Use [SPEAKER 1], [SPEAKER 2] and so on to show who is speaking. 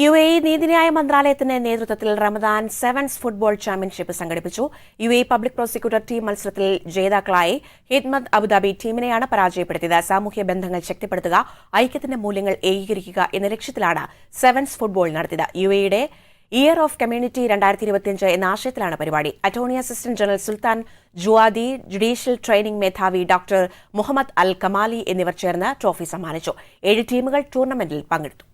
[SPEAKER 1] U A E നീതിന്യായ മന്ത്രാലയത്തിന്റെ നേതൃത്വത്തിൽ റമദാൻ സെവൻസ് ഫുട്ബോൾ ചാമ്പ്യൻഷിപ്പ് സംഘടിപ്പിച്ചു. U A public prosecutor team മത്സരത്തിൽ ജേതാക്കളായി ഹിദ്മത് അബുദാബി ടീമിനെയാണ് പരാജയപ്പെടുത്തിയത്. സാമൂഹ്യ ബന്ധങ്ങൾ ശക്തിപ്പെടുത്തുക ഐക്യത്തിന്റെ മൂല്യങ്ങൾ ഏകീകരിക്കുക എന്ന ലക്ഷ്യത്തിലാണ് സെവൻസ് ഫുട്ബോൾ നടത്തിയത്. യു എയുടെ ഇയർ ഓഫ് കമ്മ്യൂണിറ്റി രണ്ടായിരത്തി ഇരുപത്തിയഞ്ച് എന്ന ആശയത്തിലാണ് പരിപാടി. Attorney assistant general Sultan Juwadi judicial training മേധാവി ഡോക്ടർ മുഹമ്മദ് അൽ കമാലി എന്നിവർ ചേർന്ന് ട്രോഫി സമ്മാനിച്ചു. ഏഴ് ടീമുകൾ ടൂർണമെന്റിൽ പങ്കെടുത്തു.